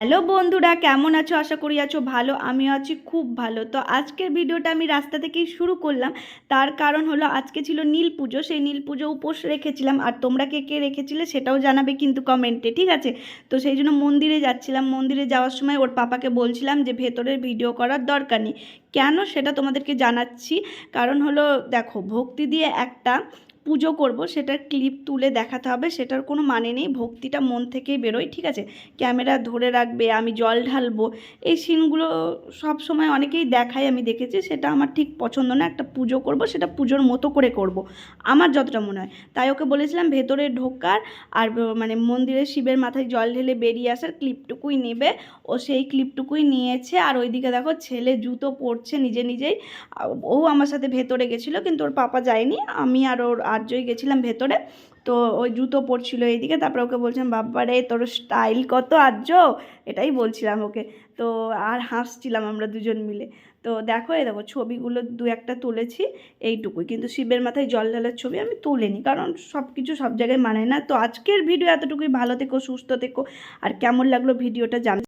Hello বন্ধুরা, কেমন আছো? আশা করি আছো ভালো, আমিও আছি খুব ভালো। তো আজকের ভিডিওটা আমি রাস্তা থেকেই শুরু করলাম। তার কারণ হলো আজকে ছিল নীল পুজো, সেই নীল পুজো উপোস রেখেছিলাম। আর তোমরা কে কে রেখেছিলে সেটাও জানাবে কিন্তু কমেন্টে, ঠিক আছে? তো সেই জন্য মন্দিরে যাচ্ছিলাম। মন্দিরে যাওয়ার সময় ওর পাপাকে বলছিলাম যে ভেতরের ভিডিও করার দরকার নেই। কেন সেটা তোমাদেরকে জানাচ্ছি। কারণ হলো দেখো, ভক্তি দিয়ে একটা পুজো করব, সেটার ক্লিপ তুলে দেখাতে হবে, সেটার কোনো মানে নেই, ভক্তিটা মন থেকেই বেরোয়, ঠিক আছে? ক্যামেরা ধরে রাখবে, আমি জল ঢালবো, এই সিনগুলো সব সময় অনেকেই দেখায়, আমি দেখেছি, সেটা আমার ঠিক পছন্দ না, একটা পুজো করব, সেটা পুজোর মতো করে করব, আমার যতটা মনে হয়। তাই ওকে বলেছিলাম ভেতরে ঢোকার, আর মানে মন্দিরে শিবের মাথায় জল ঢেলে বেরিয়ে আসার ক্লিপটুকুই নেবে, ও সেই ক্লিপটুকুই নিয়েছে, আর ওইদিকে দেখো ছেলে জুতো পরছে নিজে নিজেই ও আমার সাথে ভেতরে গেছিল, কিন্তু ওর পাপা যায়নি, আমি আর ওর আর্যই গেছিলাম ভেতরে। তো ওই জুতো পরছিল এইদিকে, তারপরে ওকে বলছিলাম, বাবারে, তোর স্টাইল কত আর্য? এটাই বলছিলাম ওকে। তো আর হাসছিলাম আমরা দুজন মিলে। তো দেখো, এই দেখো, ছবিগুলো দু একটা তুলেছি এইটুকুই। কিন্তু শিবের মাথায় জল ঢালার ছবি আমি তুলিনি, কারণ সব কিছু সব জায়গায় মানে না। তো আজকের ভিডিও এতটুকুই। ভালো থেকো, সুস্থ থেকো। আর কেমন লাগল ভিডিওটা জান